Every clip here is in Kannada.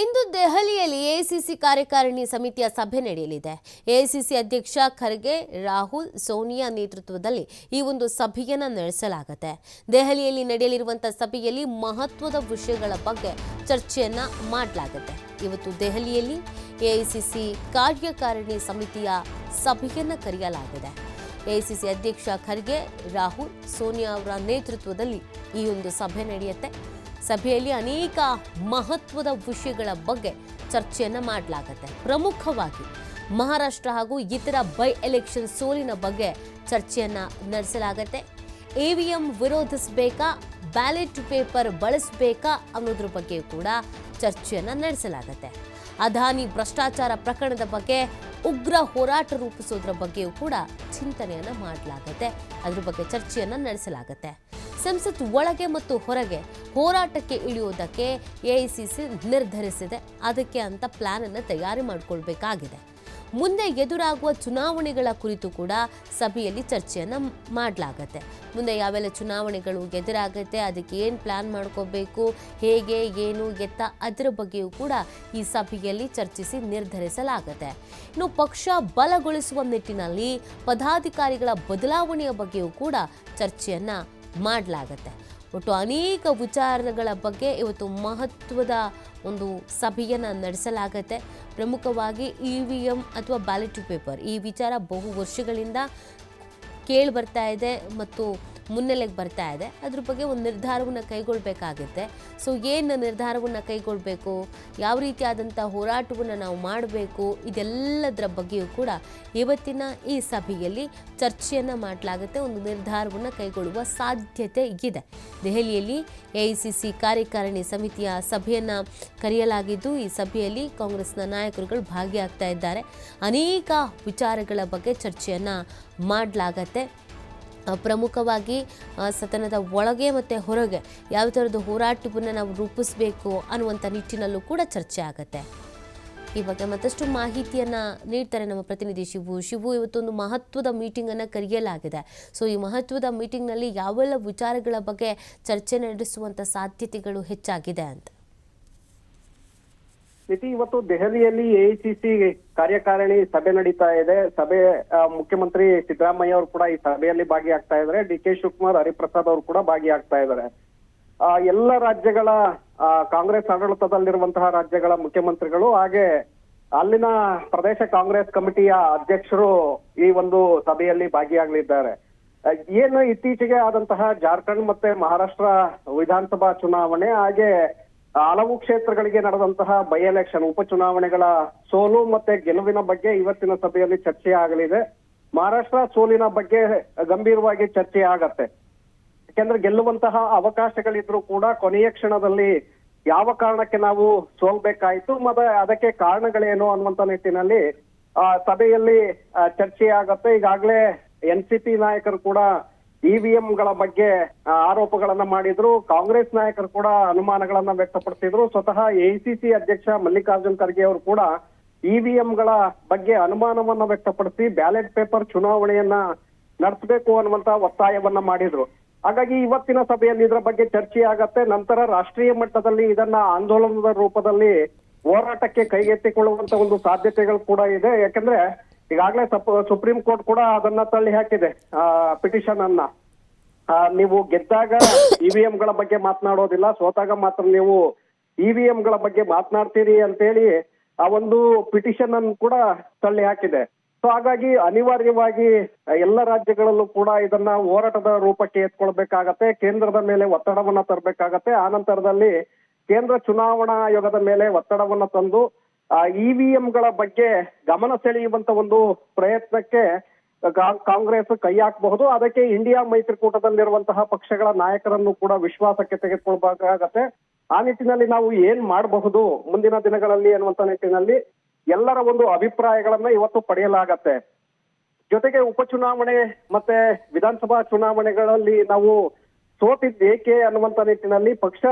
ಇಂದು ದೆಹಲಿಯಲ್ಲಿ ಎಐಸಿಸಿ ಕಾರ್ಯಕಾರಿಣಿ ಸಮಿತಿಯ ಸಭೆ ನಡೆಯಲಿದೆ. ಎಐಸಿಸಿ ಅಧ್ಯಕ್ಷ ಖರ್ಗೆ, ರಾಹುಲ್, ಸೋನಿಯಾ ನೇತೃತ್ವದಲ್ಲಿ ಈ ಒಂದು ಸಭೆಯನ್ನು ನಡೆಸಲಾಗುತ್ತೆ. ದೆಹಲಿಯಲ್ಲಿ ನಡೆಯಲಿರುವಂತಹ ಸಭೆಯಲ್ಲಿ ಮಹತ್ವದ ವಿಷಯಗಳ ಬಗ್ಗೆ ಚರ್ಚೆಯನ್ನ ಮಾಡಲಾಗುತ್ತೆ. ಇವತ್ತು ದೆಹಲಿಯಲ್ಲಿ ಎಐಸಿಸಿ ಕಾರ್ಯಕಾರಿಣಿ ಸಮಿತಿಯ ಸಭೆಯನ್ನ ಕರೆಯಲಾಗಿದೆ. ಎಐಸಿಸಿ ಅಧ್ಯಕ್ಷ ಖರ್ಗೆ, ರಾಹುಲ್, ಸೋನಿಯಾ ಅವರ ನೇತೃತ್ವದಲ್ಲಿ ಈ ಒಂದು ಸಭೆ ನಡೆಯುತ್ತೆ. ಸಭೆಯಲ್ಲಿ ಅನೇಕ ಮಹತ್ವದ ವಿಷಯಗಳ ಬಗ್ಗೆ ಚರ್ಚೆಯನ್ನು ಮಾಡಲಾಗುತ್ತೆ. ಪ್ರಮುಖವಾಗಿ ಮಹಾರಾಷ್ಟ್ರ ಹಾಗೂ ಇತರ ಬೈ ಎಲೆಕ್ಷನ್ ಸೋಲಿನ ಬಗ್ಗೆ ಚರ್ಚೆಯನ್ನು ನಡೆಸಲಾಗತ್ತೆ. ಎವಿಎಂ ವಿರೋಧಿಸಬೇಕಾ, ಬ್ಯಾಲೆಟ್ ಪೇಪರ್ ಬಳಸಬೇಕಾ ಅನ್ನೋದ್ರ ಬಗ್ಗೆ ಕೂಡ ಚರ್ಚೆಯನ್ನು ನಡೆಸಲಾಗತ್ತೆ. ಅದಾನಿ ಭ್ರಷ್ಟಾಚಾರ ಪ್ರಕರಣದ ಬಗ್ಗೆ, ಉಗ್ರ ಹೋರಾಟ ರೂಪಿಸೋದ್ರ ಬಗ್ಗೆಯೂ ಕೂಡ ಚಿಂತನೆಯನ್ನು ಮಾಡಲಾಗತ್ತೆ. ಅದ್ರ ಬಗ್ಗೆ ಚರ್ಚೆಯನ್ನು ನಡೆಸಲಾಗತ್ತೆ. ಸಂಸತ್ ಒಳಗೆ ಮತ್ತು ಹೊರಗೆ ಹೋರಾಟಕ್ಕೆ ಇಳಿಯುವುದಕ್ಕೆ ಸಿ ನಿರ್ಧರಿಸಿದೆ. ಅದಕ್ಕೆ ಅಂತ ಅನ್ನು ತಯಾರಿ ಮಾಡಿಕೊಳ್ಬೇಕಾಗಿದೆ. ಮುಂದೆ ಎದುರಾಗುವ ಚುನಾವಣೆಗಳ ಕುರಿತು ಕೂಡ ಸಭೆಯಲ್ಲಿ ಚರ್ಚೆಯನ್ನು ಮಾಡಲಾಗತ್ತೆ. ಮುಂದೆ ಯಾವೆಲ್ಲ ಚುನಾವಣೆಗಳು ಎದುರಾಗುತ್ತೆ, ಅದಕ್ಕೆ ಏನು ಪ್ಲಾನ್ ಮಾಡ್ಕೋಬೇಕು, ಹೇಗೆ, ಏನು, ಎತ್ತ ಅದರ ಬಗ್ಗೆಯೂ ಕೂಡ ಈ ಸಭೆಯಲ್ಲಿ ಚರ್ಚಿಸಿ ನಿರ್ಧರಿಸಲಾಗತ್ತೆ. ಇನ್ನು ಪಕ್ಷ ಬಲಗೊಳಿಸುವ ನಿಟ್ಟಿನಲ್ಲಿ ಪದಾಧಿಕಾರಿಗಳ ಬದಲಾವಣೆಯ ಬಗ್ಗೆಯೂ ಕೂಡ ಚರ್ಚೆಯನ್ನ ಮಾಡಲಾಗತ್ತೆ. ಒಟ್ಟು ಅನೇಕ ವಿಚಾರಗಳ ಬಗ್ಗೆ ಇವತ್ತು ಮಹತ್ವದ ಒಂದು ಸಭೆಯನ್ನು ನಡೆಸಲಾಗತ್ತೆ. ಪ್ರಮುಖವಾಗಿ ಇ ವಿ ಎಂ ಅಥವಾ ಬ್ಯಾಲೆಟ್ ಪೇಪರ್. ಈ ವಿಚಾರ ಬಹು ವರ್ಷಗಳಿಂದ ಕೇಳಿ ಬರ್ತಾ ಇದೆ ಮತ್ತು ಮುನ್ನೆಲೆಗೆ ಬರ್ತಾ ಇದೆ. ಅದ್ರ ಬಗ್ಗೆ ಒಂದು ನಿರ್ಧಾರವನ್ನು ಕೈಗೊಳ್ಳಬೇಕಾಗುತ್ತೆ ಸೊ ಏನು ನಿರ್ಧಾರವನ್ನು ಕೈಗೊಳ್ಳಬೇಕು ಯಾವ ರೀತಿಯಾದಂಥ ಹೋರಾಟವನ್ನು ನಾವು ಮಾಡಬೇಕು? ಇದೆಲ್ಲದರ ಬಗ್ಗೆಯೂ ಕೂಡ ಇವತ್ತಿನ ಈ ಸಭೆಯಲ್ಲಿ ಚರ್ಚೆಯನ್ನು ಮಾಡಲಾಗುತ್ತೆ. ಒಂದು ನಿರ್ಧಾರವನ್ನು ಕೈಗೊಳ್ಳುವ ಸಾಧ್ಯತೆ ಇದೆ. ದೆಹಲಿಯಲ್ಲಿ ಎ ಕಾರ್ಯಕಾರಿಣಿ ಸಮಿತಿಯ ಸಭೆಯನ್ನು ಕರೆಯಲಾಗಿದ್ದು, ಈ ಸಭೆಯಲ್ಲಿ ಕಾಂಗ್ರೆಸ್ನ ನಾಯಕರುಗಳು ಭಾಗಿಯಾಗ್ತಾ ಇದ್ದಾರೆ. ಅನೇಕ ವಿಚಾರಗಳ ಬಗ್ಗೆ ಚರ್ಚೆಯನ್ನು ಮಾಡಲಾಗತ್ತೆ. ಪ್ರಮುಖವಾಗಿ ಸದನದ ಒಳಗೆ ಮತ್ತು ಹೊರಗೆ ಯಾವ ಥರದ ಹೋರಾಟವನ್ನು ನಾವು ರೂಪಿಸಬೇಕು ಅನ್ನುವಂಥ ನಿಟ್ಟಿನಲ್ಲೂ ಕೂಡ ಚರ್ಚೆ ಆಗುತ್ತೆ. ಈ ಬಗ್ಗೆ ಮತ್ತಷ್ಟು ಮಾಹಿತಿಯನ್ನು ನೀಡ್ತಾರೆ ನಮ್ಮ ಪ್ರತಿನಿಧಿ ಶಿವು. ಶಿವು, ಇವತ್ತೊಂದು ಮಹತ್ವದ ಮೀಟಿಂಗನ್ನು ಕರೆಯಲಾಗಿದೆ. ಸೊ ಈ ಮಹತ್ವದ ಮೀಟಿಂಗ್ನಲ್ಲಿ ಯಾವೆಲ್ಲ ವಿಚಾರಗಳ ಬಗ್ಗೆ ಚರ್ಚೆ ನಡೆಸುವಂಥ ಸಾಧ್ಯತೆಗಳು ಹೆಚ್ಚಾಗಿದೆ ಅಂತ? ನಿತಿ ಇವತ್ತು ದೆಹಲಿಯಲ್ಲಿ ಎಐಸಿಸಿ ಕಾರ್ಯಕಾರಿಣಿ ಸಭೆ ನಡೀತಾ ಇದೆ. ಸಭೆ ಮುಖ್ಯಮಂತ್ರಿ ಸಿದ್ದರಾಮಯ್ಯ ಅವರು ಕೂಡ ಈ ಸಭೆಯಲ್ಲಿ ಭಾಗಿಯಾಗ್ತಾ ಇದ್ದಾರೆ. ಡಿ ಕೆ ಶಿವಕುಮಾರ್, ಹರಿಪ್ರಸಾದ್ ಅವರು ಕೂಡ ಭಾಗಿಯಾಗ್ತಾ ಇದ್ದಾರೆ. ಎಲ್ಲ ರಾಜ್ಯಗಳ ಕಾಂಗ್ರೆಸ್ ಆಡಳಿತದಲ್ಲಿರುವಂತಹ ರಾಜ್ಯಗಳ ಮುಖ್ಯಮಂತ್ರಿಗಳು ಹಾಗೆ ಅಲ್ಲಿನ ಪ್ರದೇಶ ಕಾಂಗ್ರೆಸ್ ಕಮಿಟಿಯ ಅಧ್ಯಕ್ಷರು ಈ ಒಂದು ಸಭೆಯಲ್ಲಿ ಭಾಗಿಯಾಗಲಿದ್ದಾರೆ. ಏನು ಇತ್ತೀಚೆಗೆ ಆದಂತಹ ಜಾರ್ಖಂಡ್ ಮತ್ತೆ ಮಹಾರಾಷ್ಟ್ರ ವಿಧಾನಸಭಾ ಚುನಾವಣೆ ಹಾಗೆ ಹಲವು ಕ್ಷೇತ್ರಗಳಿಗೆ ನಡೆದಂತಹ ಬೈ ಎಲೆಕ್ಷನ್, ಉಪಚುನಾವಣೆಗಳ ಸೋಲು ಮತ್ತೆ ಗೆಲುವಿನ ಬಗ್ಗೆ ಇವತ್ತಿನ ಸಭೆಯಲ್ಲಿ ಚರ್ಚೆ ಆಗಲಿದೆ ಮಹಾರಾಷ್ಟ್ರ ಸೋಲಿನ ಬಗ್ಗೆ ಗಂಭೀರವಾಗಿ ಚರ್ಚೆ ಆಗತ್ತೆ. ಯಾಕೆಂದ್ರೆ ಗೆಲ್ಲುವಂತಹ ಅವಕಾಶಗಳಿದ್ರು ಕೂಡ ಕೊನೆಯ ಕ್ಷಣದಲ್ಲಿ ಯಾವ ಕಾರಣಕ್ಕೆ ನಾವು ಸೋಲ್ಬೇಕಾಯ್ತು ಮತ್ತೆ ಅದಕ್ಕೆ ಕಾರಣಗಳೇನು ಅನ್ನುವಂತ ನಿಟ್ಟಿನಲ್ಲಿ, ಆ, ಸಭೆಯಲ್ಲಿ ಚರ್ಚೆ ಆಗತ್ತೆ ಈಗಾಗಲೇ ಎನ್ ನಾಯಕರು ಕೂಡ ಇವಿಎಂ ಗಳ ಬಗ್ಗೆ ಆರೋಪಗಳನ್ನ ಮಾಡಿದ್ರು. ಕಾಂಗ್ರೆಸ್ ನಾಯಕರು ಕೂಡ ಅನುಮಾನಗಳನ್ನ ವ್ಯಕ್ತಪಡಿಸಿದ್ರು. ಸ್ವತಃ ಎಐಸಿಸಿ ಅಧ್ಯಕ್ಷ ಮಲ್ಲಿಕಾರ್ಜುನ್ ಖರ್ಗೆ ಅವರು ಕೂಡ ಇವಿಎಂಗಳ ಬಗ್ಗೆ ಅನುಮಾನವನ್ನ ವ್ಯಕ್ತಪಡಿಸಿ ಬ್ಯಾಲೆಟ್ ಪೇಪರ್ ಚುನಾವಣೆಯನ್ನ ನಡೆಸಬೇಕು ಅನ್ನುವಂತ ಒತ್ತಾಯವನ್ನ ಮಾಡಿದ್ರು. ಹಾಗಾಗಿ ಇವತ್ತಿನ ಸಭೆಯಲ್ಲಿ ಇದರ ಬಗ್ಗೆ ಚರ್ಚೆ ಆಗತ್ತೆ. ನಂತರ ರಾಷ್ಟ್ರೀಯ ಮಟ್ಟದಲ್ಲಿ ಇದನ್ನ ಆಂದೋಲನದ ರೂಪದಲ್ಲಿ ಹೋರಾಟಕ್ಕೆ ಕೈಗೆತ್ತಿಕೊಳ್ಳುವಂತ ಒಂದು ಸಾಧ್ಯತೆಗಳು ಕೂಡ ಇದೆ. ಯಾಕಂದ್ರೆ ಈಗಾಗಲೇ ಸುಪ್ರೀಂ ಕೋರ್ಟ್ ಕೂಡ ಅದನ್ನ ತಳ್ಳಿ ಹಾಕಿದೆ ಪಿಟಿಷನ್ ಅನ್ನ. ಆ, ನೀವು ಗೆದ್ದಾಗ ಇವಿಎಂ ಗಳ ಬಗ್ಗೆ ಮಾತನಾಡೋದಿಲ್ಲ ಸೋತಾಗ ಮಾತ್ರ ನೀವು ಇವಿಎಂ ಗಳ ಬಗ್ಗೆ ಮಾತನಾಡ್ತೀರಿ ಅಂತೇಳಿ ಆ ಒಂದು ಪಿಟಿಷನ್ ಅನ್ನು ಕೂಡ ತಳ್ಳಿ ಹಾಕಿದೆ. ಸೊ ಹಾಗಾಗಿ ಅನಿವಾರ್ಯವಾಗಿ ಎಲ್ಲ ರಾಜ್ಯಗಳಲ್ಲೂ ಕೂಡ ಇದನ್ನ ಹೋರಾಟದ ರೂಪಕ್ಕೆ ಎತ್ಕೊಳ್ಬೇಕಾಗತ್ತೆ ಕೇಂದ್ರದ ಮೇಲೆ ಒತ್ತಡವನ್ನ ತರಬೇಕಾಗತ್ತೆ. ಆ ನಂತರದಲ್ಲಿ ಕೇಂದ್ರ ಚುನಾವಣಾ ಆಯೋಗದ ಮೇಲೆ ಒತ್ತಡವನ್ನ ತಂದು ಇವಿಎಂ ಗಳ ಬಗ್ಗೆ ಗಮನ ಸೆಳೆಯುವಂತ ಒಂದು ಪ್ರಯತ್ನಕ್ಕೆ ಕಾಂಗ್ರೆಸ್ ಕೈ ಹಾಕಬಹುದು. ಅದಕ್ಕೆ ಇಂಡಿಯಾ ಮೈತ್ರಿಕೂಟದಲ್ಲಿರುವಂತಹ ಪಕ್ಷಗಳ ನಾಯಕರನ್ನು ಕೂಡ ವಿಶ್ವಾಸಕ್ಕೆ ತೆಗೆದುಕೊಳ್ಬೇಕಾಗತ್ತೆ. ಆ ನಿಟ್ಟಿನಲ್ಲಿ ನಾವು ಏನ್ ಮಾಡಬಹುದು ಮುಂದಿನ ದಿನಗಳಲ್ಲಿ ಅನ್ನುವಂತ ನಿಟ್ಟಿನಲ್ಲಿ ಎಲ್ಲರ ಒಂದು ಅಭಿಪ್ರಾಯಗಳನ್ನ ಇವತ್ತು ಪಡೆಯಲಾಗತ್ತೆ. ಜೊತೆಗೆ ಉಪಚುನಾವಣೆ ಮತ್ತೆ ವಿಧಾನಸಭಾ ಚುನಾವಣೆಗಳಲ್ಲಿ ನಾವು ಸೋತಿದ್ದೇಕೆ ಅನ್ನುವಂತ ನಿಟ್ಟಿನಲ್ಲಿ ಪಕ್ಷ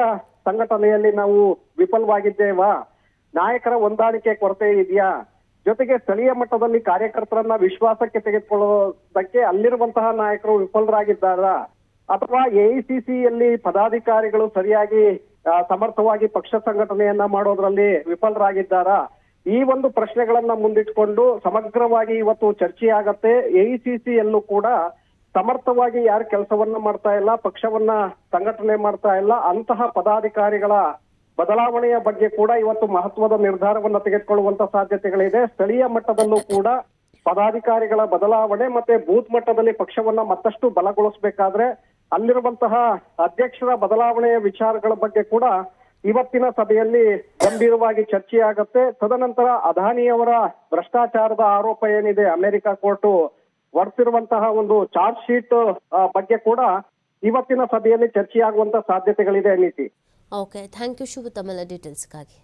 ಸಂಘಟನೆಯಲ್ಲಿ ನಾವು ವಿಫಲವಾಗಿದ್ದೇವಾ? ನಾಯಕರ ಹೊಂದಾಣಿಕೆ ಕೊರತೆ ಇದೆಯಾ? ಜೊತೆಗೆ ಸ್ಥಳೀಯ ಮಟ್ಟದಲ್ಲಿ ಕಾರ್ಯಕರ್ತರನ್ನ ವಿಶ್ವಾಸಕ್ಕೆ ತೆಗೆದುಕೊಳ್ಳೋದಕ್ಕೆ ಅಲ್ಲಿರುವಂತಹ ನಾಯಕರು ವಿಫಲರಾಗಿದ್ದಾರಾ? ಅಥವಾ ಎಐಸಿಸಿಯಲ್ಲಿ ಪದಾಧಿಕಾರಿಗಳು ಸರಿಯಾಗಿ ಸಮರ್ಥವಾಗಿ ಪಕ್ಷ ಸಂಘಟನೆಯನ್ನ ಮಾಡೋದ್ರಲ್ಲಿ ವಿಫಲರಾಗಿದ್ದಾರಾ? ಈ ಒಂದು ಪ್ರಶ್ನೆಗಳನ್ನ ಮುಂದಿಟ್ಕೊಂಡು ಸಮಗ್ರವಾಗಿ ಇವತ್ತು ಚರ್ಚೆ ಆಗತ್ತೆ ಎಐಸಿಸಿಯಲ್ಲೂ ಕೂಡ ಸಮರ್ಥವಾಗಿ ಯಾರು ಕೆಲಸವನ್ನ ಮಾಡ್ತಾ ಇಲ್ಲ, ಪಕ್ಷವನ್ನ ಸಂಘಟನೆ ಮಾಡ್ತಾ ಇಲ್ಲ, ಅಂತಹ ಪದಾಧಿಕಾರಿಗಳ ಬದಲಾವಣೆಯ ಬಗ್ಗೆ ಕೂಡ ಇವತ್ತು ಮಹತ್ವದ ನಿರ್ಧಾರವನ್ನು ತೆಗೆದುಕೊಳ್ಳುವಂತ ಸಾಧ್ಯತೆಗಳಿದೆ. ಸ್ಥಳೀಯ ಮಟ್ಟದಲ್ಲೂ ಕೂಡ ಪದಾಧಿಕಾರಿಗಳ ಬದಲಾವಣೆ ಮತ್ತೆ ಬೂತ್ ಮಟ್ಟದಲ್ಲಿ ಪಕ್ಷವನ್ನ ಮತ್ತಷ್ಟು ಬಲಗೊಳಿಸಬೇಕಾದ್ರೆ ಅಲ್ಲಿರುವಂತಹ ಅಧ್ಯಕ್ಷರ ಬದಲಾವಣೆಯ ವಿಚಾರಗಳ ಬಗ್ಗೆ ಕೂಡ ಇವತ್ತಿನ ಸಭೆಯಲ್ಲಿ ಗಂಭೀರವಾಗಿ ಚರ್ಚೆಯಾಗತ್ತೆ. ತದನಂತರ ಅದಾನಿಯವರ ಭ್ರಷ್ಟಾಚಾರದ ಆರೋಪ ಏನಿದೆ, ಅಮೆರಿಕ ಕೋರ್ಟು ಹೊರತಿರುವಂತಹ ಒಂದು ಚಾರ್ಜ್ ಶೀಟ್ ಬಗ್ಗೆ ಕೂಡ ಇವತ್ತಿನ ಸಭೆಯಲ್ಲಿ ಚರ್ಚೆಯಾಗುವಂತ ಸಾಧ್ಯತೆಗಳಿದೆ ನೀತಿ ಓಕೆ ಥ್ಯಾಂಕ್ ಯು ಶುಭ ತಮ್ಮೆಲ್ಲ ಡೀಟೇಲ್ಸ್ಗಾಗಿ